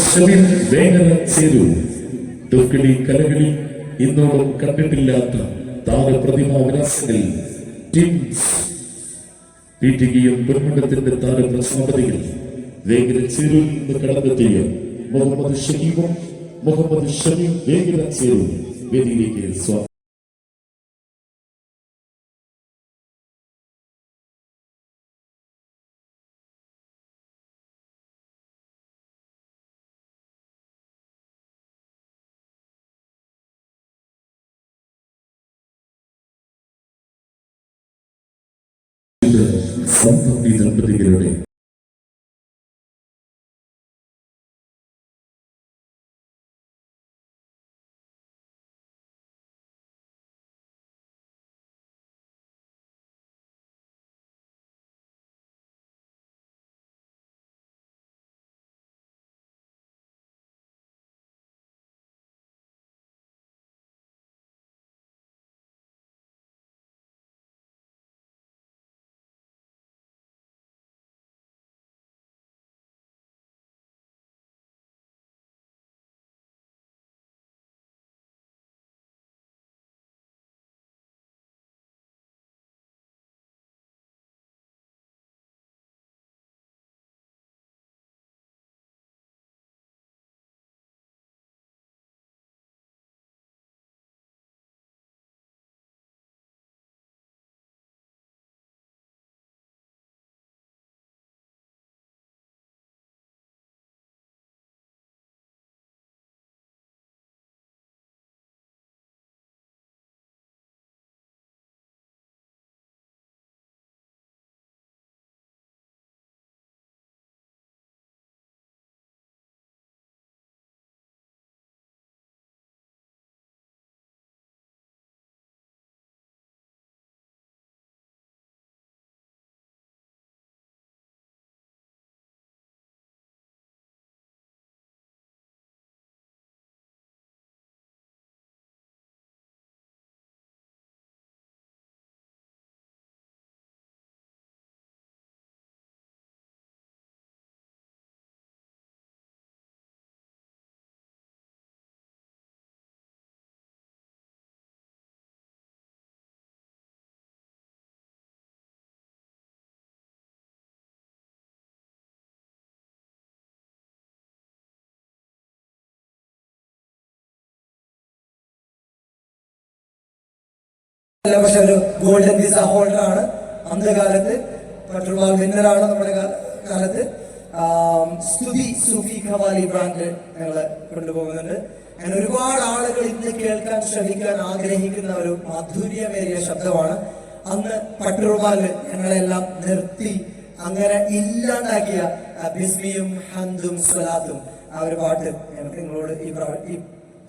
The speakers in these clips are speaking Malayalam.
ഷബീർ വേങ്ങര ചേരൂ. തുക്കിടി കലകളി ഇന്നോളം കണ്ടിട്ടില്ലാത്ത താരപ്രതിമാ വിലാസങ്ങളിൽ ടിംസ്. പീറ്റികയും പൊന്മുണ്ടത്തിന്റെ താരപ്രസാപതികൾ വേങ്ങര ചേരൂരിൽ നിന്ന് കടന്നെത്തിയ മുഹമ്മദ് ഷമീമും മുഹമ്മദ് ഷമീം വേങ്ങര ചേരൂ. വേദിയിലേക്ക് സ്വാഗതം സന്തതി ദമ്പതികളുടെ അല്ല പക്ഷെ ഒരു ഗോൾഡൻ വിസ ഹോൾഡർ ആണ് അന്ന് കാലത്ത്. പെട്രോൾ വിന്നർ ആണ് നമ്മുടെ കാലത്ത്. സ്തുതി സൂഫി ഖവാലി ബ്രാൻഡ് ഞങ്ങൾ കൊണ്ടുപോകുന്നുണ്ട്. അങ്ങനെ ഒരുപാട് ആളുകൾ ഇന്ന് കേൾക്കാൻ ശ്രമിക്കാൻ ആഗ്രഹിക്കുന്ന ഒരു മാധുര്യമേറിയ ശബ്ദമാണ്. അന്ന് പട്ടുറുമാൽ ഞങ്ങളെല്ലാം നിർത്തി. അങ്ങനെ ഇല്ലാണ്ടാക്കിയ ബിസ്മിയും ഹന്തും സ്വലാത്തും. ആ ഒരു പാട്ട് ഞങ്ങൾക്ക് നിങ്ങളോട് ഈ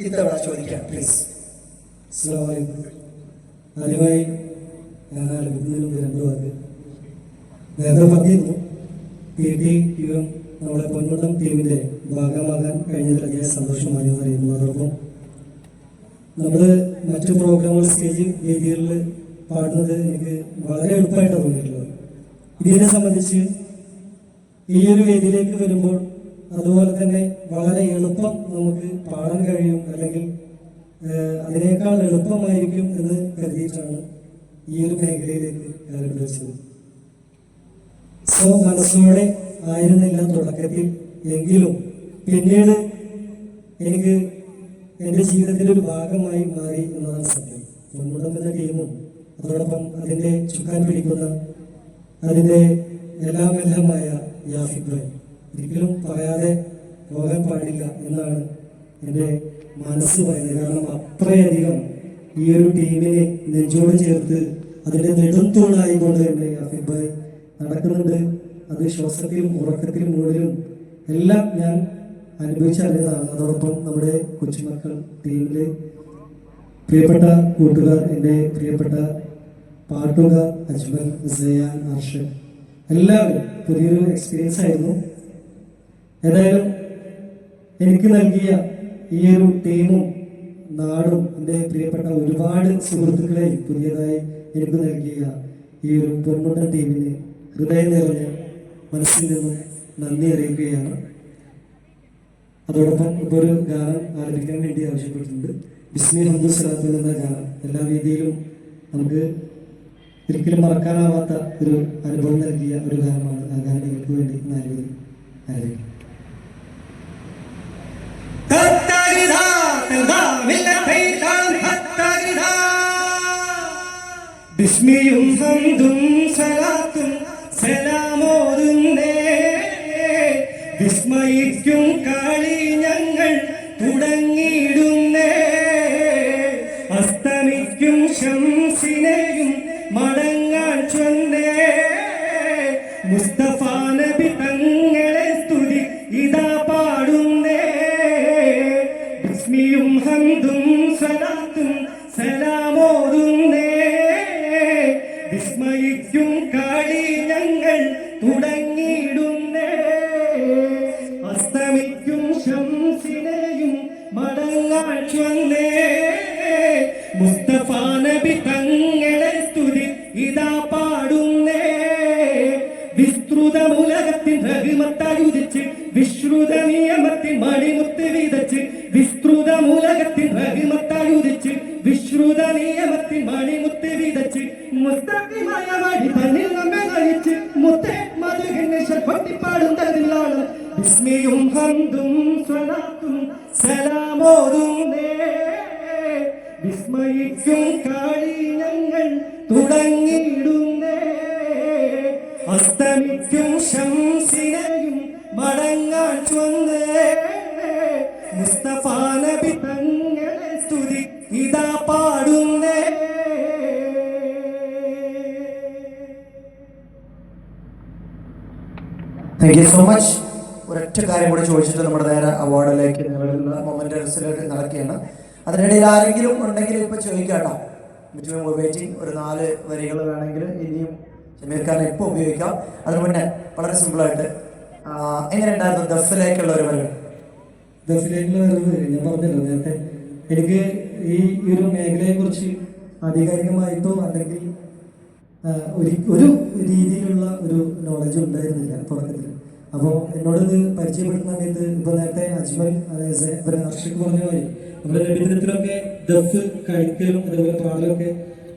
ഇത്തവണ ചോദിക്കാം പ്ലീസ് അസ്സലാമലൈക്കും ആദ്യമായി ഞാൻ ആരംഭിക്കുന്നതിന് രണ്ട് വാക്ക്. നേരത്തെ പറഞ്ഞിരുന്നു പി ടി ടീമും നമ്മുടെ പൊന്മുട്ടം ടീമിന്റെ ഭാഗമാകാൻ കഴിഞ്ഞതിൽ അതിയായ സന്തോഷമായി അറിയുന്നു അതോടൊപ്പം നമ്മൾ മറ്റു പ്രോഗ്രാമുകൾ സ്റ്റേജ് രീതികളിൽ പാടുന്നത് എനിക്ക് വളരെ എളുപ്പമായിട്ടാണ് തോന്നിയിട്ടുള്ളത്. ഇതിനെ സംബന്ധിച്ച് ഈ ഒരു വേദിയിലേക്ക് വരുമ്പോൾ അതുപോലെ തന്നെ വളരെ എളുപ്പം നമുക്ക് പാടാൻ കഴിയും അല്ലെങ്കിൽ അതിനേക്കാൾ എളുപ്പമായിരിക്കും എന്ന് കരുതിയിട്ടാണ് ഈ ഒരു മേഖലയിലേക്ക് കാലഘട്ടം വെച്ചത് സോ മനസ്സോടെ ആയിരുന്നില്ല തുടക്കത്തിൽ. എങ്കിലും പിന്നീട് എനിക്ക് എന്റെ ജീവിതത്തിന്റെ ഒരു ഭാഗമായി മാറി എന്നാണ് സത്യം. നമ്മുടെ എന്ന ടീമും അതോടൊപ്പം അതിന്റെ ചുക്കാൻ പിടിക്കുന്ന അതിന്റെ എല്ലാം എല്ലാമായ ഭായ് ഒരിക്കലും പറയാതെ പോകാൻ പാടില്ല എന്നാണ് എന്റെ മനസ്സ് പറയുന്നത്. കാരണം അത്രയധികം ഈ ഒരു ടീമിനെ നെഞ്ചോട് ചേർത്ത് അതിന്റെ നെടുംതൂണായിക്കൊണ്ട് തന്നെ അഫിബ് ഭായ് നടക്കുന്നുണ്ട്. അത് ശ്വാസത്തിലും ഉറക്കത്തിലും മുഴുവനും എല്ലാം ഞാൻ അനുഭവിച്ചറിഞ്ഞതാണ്. അതോടൊപ്പം നമ്മുടെ കൊച്ചുമക്കൾ ടീമിലെ പ്രിയപ്പെട്ട കൂട്ടുകാർ എന്റെ പ്രിയപ്പെട്ട പാട്ടുകാർ അജ്മൽ സയാൻ അർഷദ്. എല്ലാവരും പുതിയൊരു എക്സ്പീരിയൻസ് ആയിരുന്നു. ഏതായാലും എനിക്ക് നൽകിയ ഈ ഒരു ടീമും നാടും എന്റെ പ്രിയപ്പെട്ട ഒരുപാട് സുഹൃത്തുക്കളെ പുതിയതായി എനിക്ക് നൽകിയ ഈ ഒരു പൊന്മുട്ട ടീമിന് ഹൃദയം നിറഞ്ഞ മനസ്സിൽ നിന്ന് നന്ദി അറിയിക്കുകയാണ്. അതോടൊപ്പം ഇപ്പോൾ ഒരു ഗാനം ആരംഭിക്കാൻ വേണ്ടി ആവശ്യപ്പെട്ടിട്ടുണ്ട്. ബിസ്മി ഹന്ദു സലാത്തുൽ എന്ന ഗാനം. എല്ലാ രീതിയിലും നമുക്ക് ഒരിക്കലും മറക്കാനാവാത്ത ഒരു അനുഭവം നൽകിയ ഒരു ഗാനമാണ് ആ ഗാനം. നിങ്ങൾക്ക് വേണ്ടി നൽകി ആലപിക്കും ബിസ്മിയും ഹന്തും സലാത്തും സലാമോതുന്നേ. വിസ്മയിക്കും കളി മടങ്ങാൻ ചൊന്നേ മുസ്തഫ നബി തങ്ങളെ താങ്ക് യു സോ മച്ച് ഒരൊറ്റ കാര്യം കൂടി ചോദിച്ചിട്ട് നമ്മുടെ നേരെ അവാർഡിലേക്ക് മൊമെന്റൽസിലേക്ക് നടക്കുകയാണ്. അതിനിടയിൽ ആരെങ്കിലും ഉണ്ടെങ്കിൽ ഇപ്പൊ ചോദിക്കാട്ടോ വെയിറ്റിംഗ് ഒരു നാല് വരികൾ വേണമെങ്കിൽ ഇനിയും ഷമീർ ഇപ്പൊ ഇപ്പോൾ ഉപയോഗിക്കാം. അതിന് മുന്നേ വളരെ സിമ്പിൾ ആയിട്ട് ഉണ്ടായിരുന്നു ദഫിലേക്കുള്ള ഒരു വരവ്? ദഫിലേക്കുള്ള വരവ്. ഞാൻ പറഞ്ഞല്ലോ നേരത്തെ എനിക്ക് ഈ ഈ ഒരു മേഖലയെ കുറിച്ച് ആധികാരികമായിട്ടോ അല്ലെങ്കിൽ ഒരു ഒരു രീതിയിലുള്ള ഒരു നോളജ് ഉണ്ടായിരുന്നില്ല തുടക്കത്തിൽ അപ്പോൾ എന്നോട് ഇത് പരിചയപ്പെടുന്ന സമയത്ത് ഇപ്പൊ നേരത്തെ അജ്മൽ അതായത് ഹർഷിക് പറഞ്ഞ പോലെ നമ്മുടെ രവീന്ദ്രത്തിലൊക്കെ ദഫ് കഴിക്കലും അതുപോലെ പാടലൊക്കെ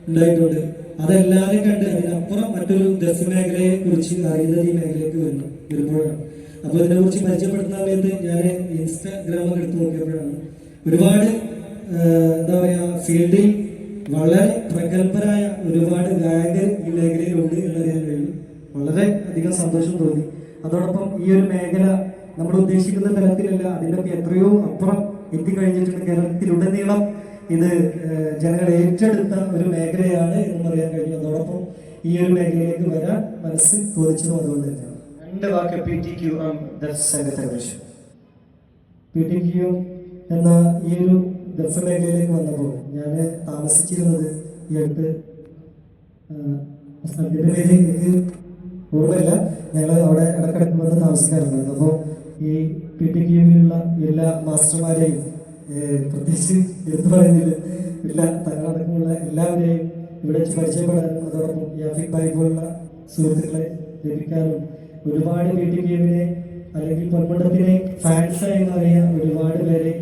ഉണ്ടായിട്ടുണ്ട്. അതല്ലാതെ കണ്ട് അതിനപ്പുറം മറ്റൊരു ദഫ് മേഖലയെ കുറിച്ച് അറിയുന്നത് ഈ മേഖലയ്ക്ക് വരുന്നു വരുമ്പോഴാണ്. അപ്പോൾ ഇതിനെ കുറിച്ച് പരിചയപ്പെടുത്തുന്ന സമയത്ത് ഞാൻ ഇൻസ്റ്റാഗ്രാമിൽ എടുത്തു നോക്കിയപ്പോഴാണ്. ഒരുപാട് എന്താ പറയാ ഫീൽഡിൽ വളരെ പ്രഗത്ഭരായ ഒരുപാട് ഗായകർ ഈ മേഖലയിലുണ്ട് എന്നറിയാൻ കഴിഞ്ഞു വളരെ അധികം സന്തോഷം തോന്നി. അതോടൊപ്പം ഈ ഒരു മേഖല നമ്മൾ ഉദ്ദേശിക്കുന്ന തരത്തിലല്ല അതിനൊക്കെ എത്രയോ അപ്പുറം എത്തിക്കഴിഞ്ഞിട്ടുണ്ട് കേരളത്തിലുടനീളം. ഇത് ജനങ്ങൾ ഏറ്റെടുത്ത ഒരു മേഖലയാണ് എന്ന് പറയാൻ കഴിഞ്ഞു അതോടൊപ്പം ഈ ഒരു മേഖലയിലേക്ക് വരാൻ മനസ്സ് തോന്നിച്ചതും അതുകൊണ്ട് തന്നെയാണ്. രണ്ട് വാക്ക് P T Q P T Q എന്ന ഈ ഒരു ദഫ് മേഖലയിലേക്ക് വന്നപ്പോൾ ഞാൻ താമസിച്ചിരുന്നത് ഈ അടുത്ത് ആ, പേര് എനിക്ക് ഓർമ്മയില്ല ഞങ്ങൾ അവിടെ ഇടക്കിടക്ക് വന്ന് താമസിക്കാറുണ്ടായിരുന്നു അപ്പോൾ ഈ പി ടി ക്യൂവിലുള്ള എല്ലാ മാസ്റ്റർമാരെയും പ്രത്യേകിച്ച് എടുത്തു പറയുന്നില്ല എല്ലാ തങ്ങളടക്കമുള്ള എല്ലാവരെയും ഇവിടെ പരിചയപ്പെടാനും അതോടൊപ്പം യാഫിക് ബായി പോലുള്ള സുഹൃത്തുക്കളെ ലഭിക്കാനും ഒരുപാട് പി ടി ക്യൂവിനെ അല്ലെങ്കിൽ പൊന്മുണ്ടത്തിനെ ഫാൻസായി എന്നറിയാൻ ഒരുപാട് പേരെ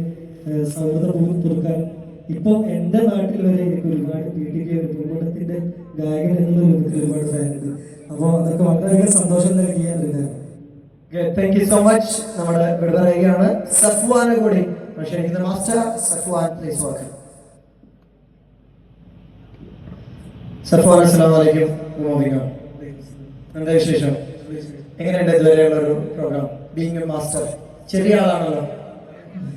സൗഹൃദം പുതുക്കാനും ഇപ്പോൾ എന്റെ നാട്ടിൽ വരെ എനിക്ക് ഒരുപാട് പി ടി ക്യൂ പൊന്മുണ്ടത്തിന്റെ ഗായകൻ എന്ന് ഒരുപാട് ഫാനുണ്ട്. അപ്പോൾ അതൊക്കെ വളരെയധികം സന്തോഷം നൽകിയ ഒരു കാര്യം. താങ്ക് യു സോ മച്ച് നമ്മുടെ ഇവിടെ പറയുകയാണ്. സഫ്വാനെ കൂടി. ക്ഷണിക്കുന്ന master Safwan please walk Safwan moving on എന്താ വിശേഷം? എങ്ങനെയുണ്ട് ഇതുവരെയുള്ള ഒരു പ്രോഗ്രാം ബീങ് മാസ്റ്റർ ചെറിയ ആളാണല്ലോ.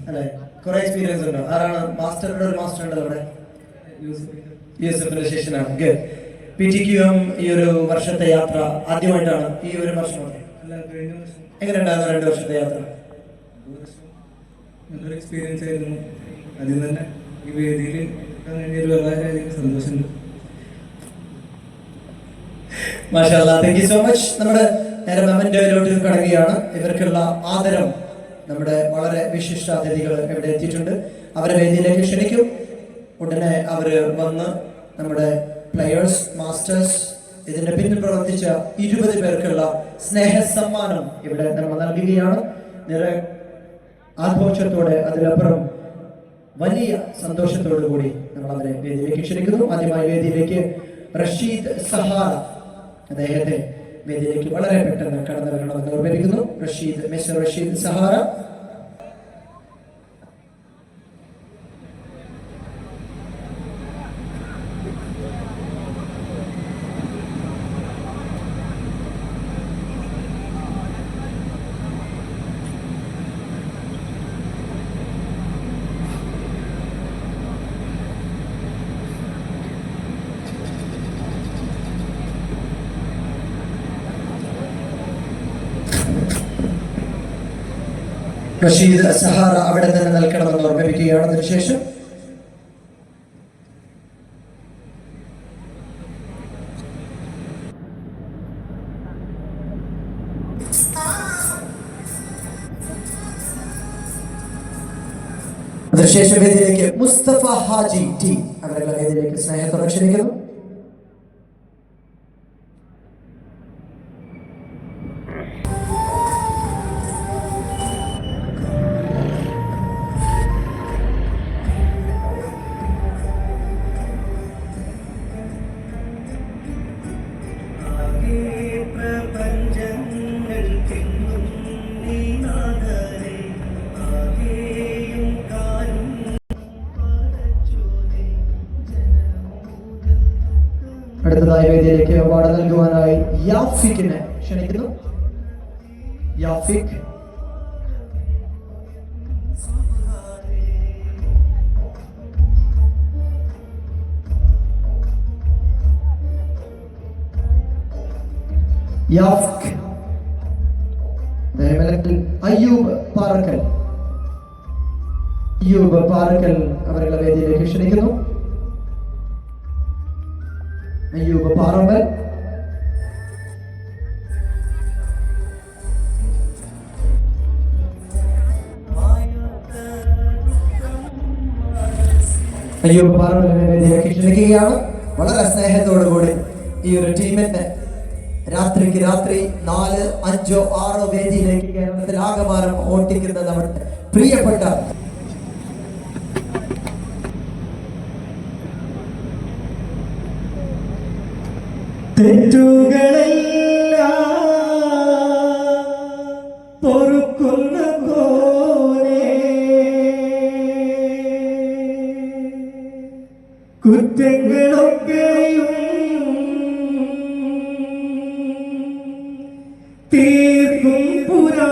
അല്ലെ? കുറെ എക്സ്പീരിയൻസ് ഉണ്ടോ. ആരാണ്? മാസ്റ്ററുടെ ഒരു മാസ്റ്റർ ഉണ്ട് അവിടെ. യൂസഫിന്റെ ശേഷനാണ്. Good P T Q M ഈ ഒരു വർഷത്തെ യാത്ര ആദ്യമായിട്ടാണ് ഈ ഒരു വർഷം എങ്ങനെയുണ്ടായിരുന്നു രണ്ട് വർഷത്തെ യാത്ര? നല്ലൊരു എക്സ്പീരിയൻസ് ആയിരുന്നു. അതിൽ തന്നെ ഈ വേദിയിൽ വളരെയധികം സന്തോഷമുണ്ട്. മാഷാല്ല താങ്ക് യു സോ മച്ച് നമ്മുടെ നേരെ മെമന്റോയിലോട്ട് കടക്കുകയാണ്. ഇവർക്കുള്ള ആദരം. നമ്മുടെ വളരെ വിശിഷ്ട അതിഥികൾ ഇവിടെ എത്തിയിട്ടുണ്ട്. അവരെ വേദിയിലേക്ക് ക്ഷണിക്കും. ഉടനെ അവർ വന്ന് നമ്മുടെ പ്ലെയേഴ്സ് മാസ്റ്റേഴ്സ് ഇതിന്റെ പിന്നിൽ പ്രവർത്തിച്ച ഇരുപത് പേർക്കുള്ള സ്നേഹ സമ്മാനം ഇവിടെ നമ്മൾ നൽകുകയാണ്. നിറ ആഘോഷത്തോടെ അതിലപ്പുറം വലിയ സന്തോഷത്തോടു കൂടി നമ്മൾ അവരെ വേദിയിലേക്ക് ക്ഷണിക്കുന്നു. ആദ്യമായി വേദിയിലേക്ക് റഷീദ് സഹാറ അദ്ദേഹത്തെ വേദിയിലേക്ക് വളരെ പെട്ടെന്ന് കടന്നു വരണമെന്ന് നിർവഹിക്കുന്നു റഷീദ് മിസ്റ്റർ റഷീദ് സഹാറ. റഷീദ് സഹാറ അവിടെ തന്നെ നിൽക്കണമെന്ന് ഓർമ്മിപ്പിക്കുകയാണ്. അതിനുശേഷം അതിനുശേഷം വേദിയിലേക്ക് മുസ്തഫ ഹാജി ടി അവരുടെ വേദിയിലേക്ക് സ്നേഹത്തോടെ ക്ഷണിക്കുന്നു. യാഫിക്കിനെ ക്ഷണിക്കുന്നു യാഫിക് യാഫിക് ദേവലത്തിൽ അയ്യൂബ് പാറക്കൽ അയ്യൂബ് പാറക്കൽ അവരുടെ വേദിയിലേക്ക് ക്ഷണിക്കുന്നു അയ്യൂബ് പാറമ്പൽ അയ്യൂബ് വേദിയിലേക്ക് ക്ഷണിക്കുകയാണ് വളരെ സ്നേഹത്തോടു കൂടി ഈ ഒരു ടീമിന്റെ രാത്രിക്ക് രാത്രി നാല് അഞ്ചോ ആറോ വേദിയിലേക്ക് കേരളത്തിൽ ആകമാനം ഓട്ടിക്കുന്ന നമ്മുടെ പ്രിയപ്പെട്ട തെറ്റുകളെല്ലാം পুরা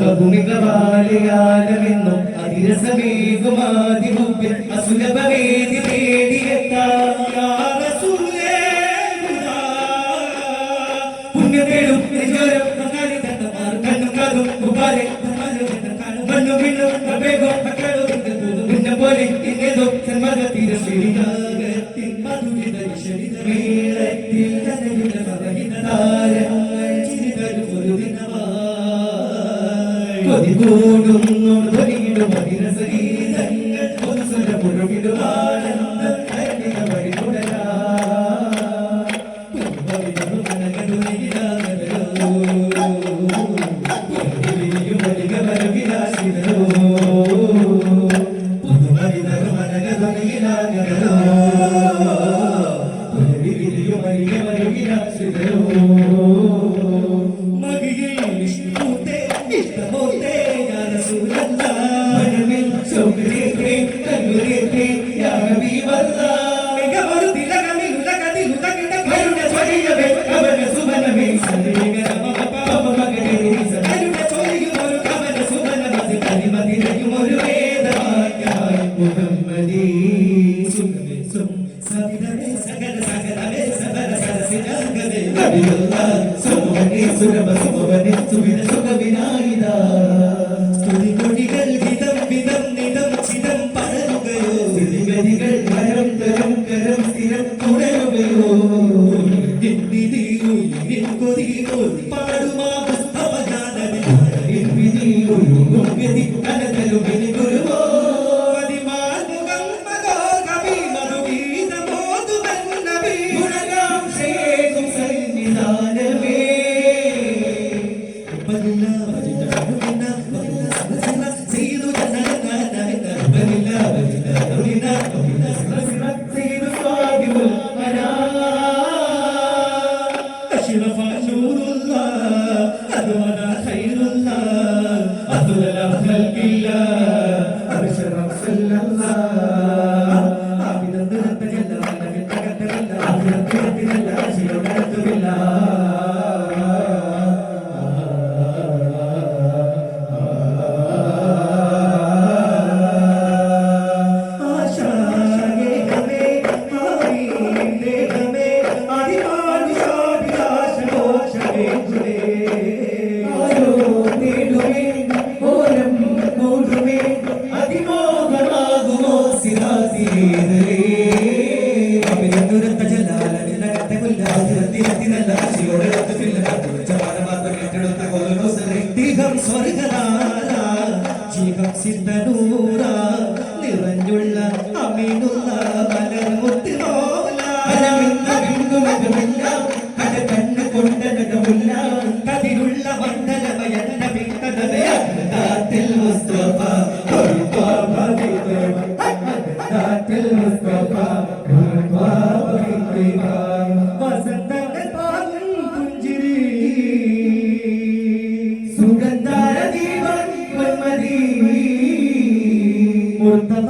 ബഹുമികവാലയാലമെന്നും അതിരസമേകുമാതിരൂപ്യൻ അസുലഭവേദി നേടിയെത്താ പോലും do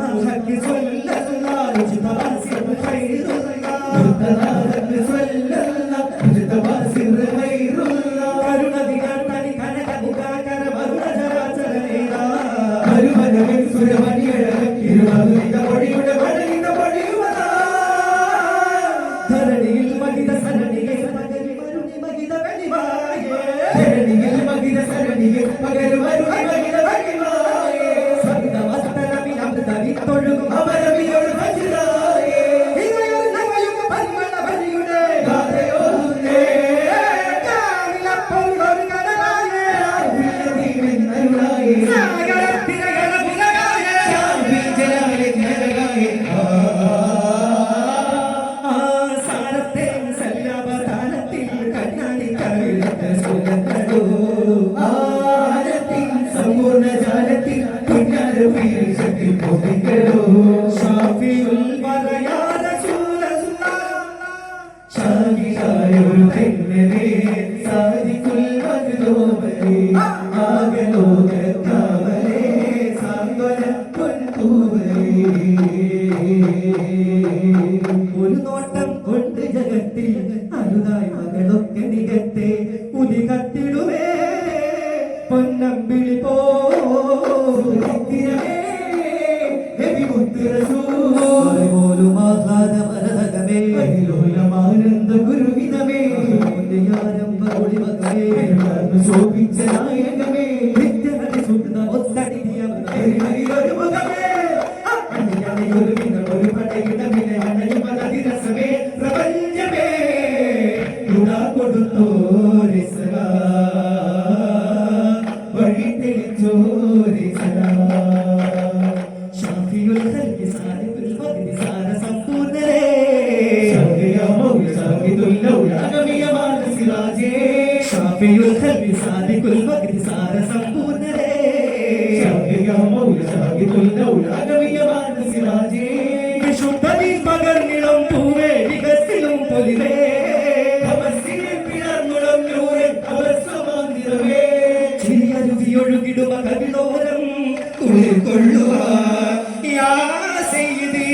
정말 ശോഭിച്ച നായകമേ നിത്യനടി Sunda ഒത്തടി വരുമുഖമേ see you there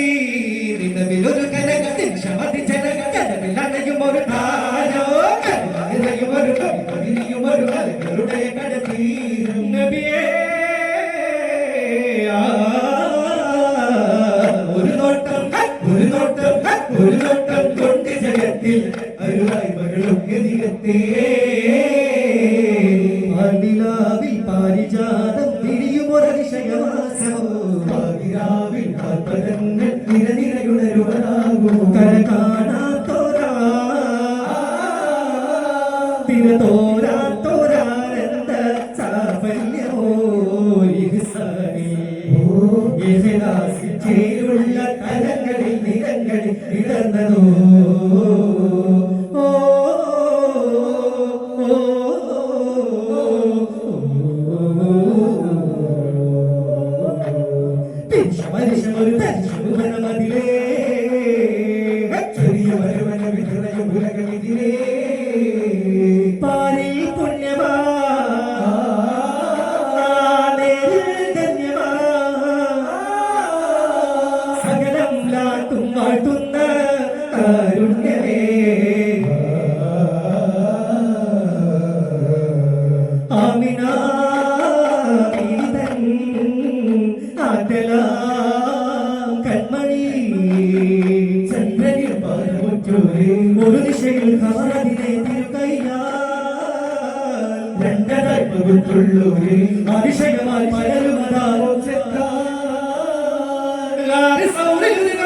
Eles são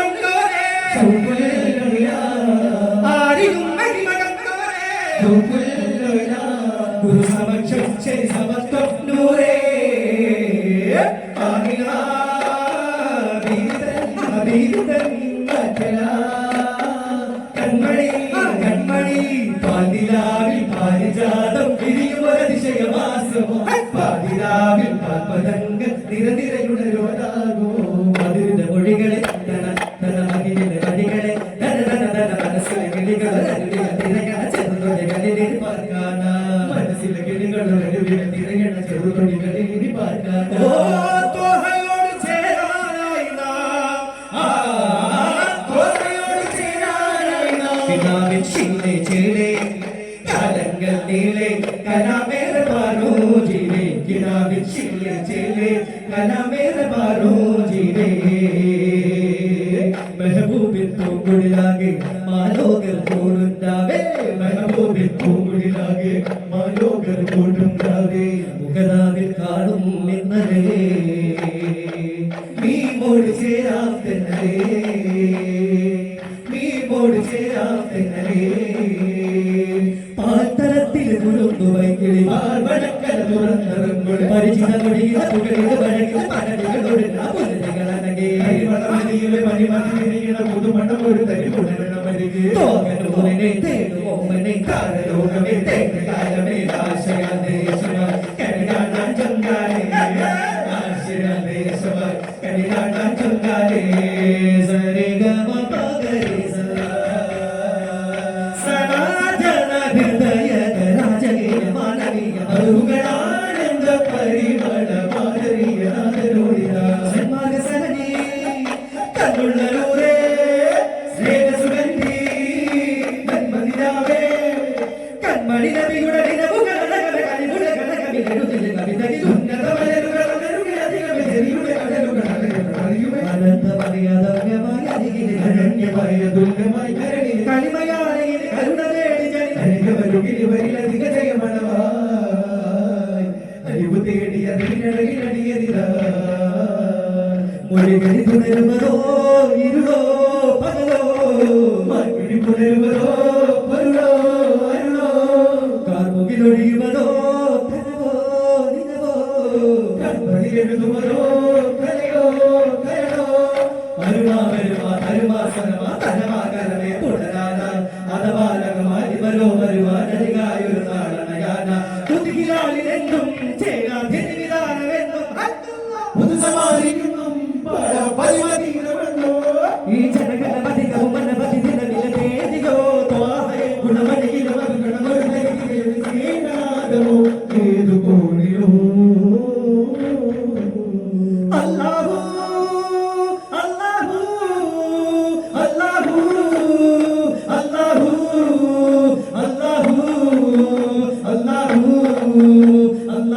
പിതാവിൻ ചില്ലെ ചില്ലെ കാലങ്ങൾ നീളെ കനാമേര പാരോ ജിലെ പിതാവിൻ ചില്ലെ ചില്ലെ കനാമേര പാരോ ജിലെ മെഹബൂബിൻ പൂങ്കുടിലാകെ മാലോകർ കൂടുണ്ടാവേ. മെഹബൂബിൻ പൂങ്കുടിലാകെ മാലോകർ കൂടുണ്ടാവേ. മുഖതാവിൽ കാണും ഇന്നലെ Amén. വിപുലരുവതോ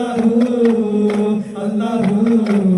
Allahu, Allahu.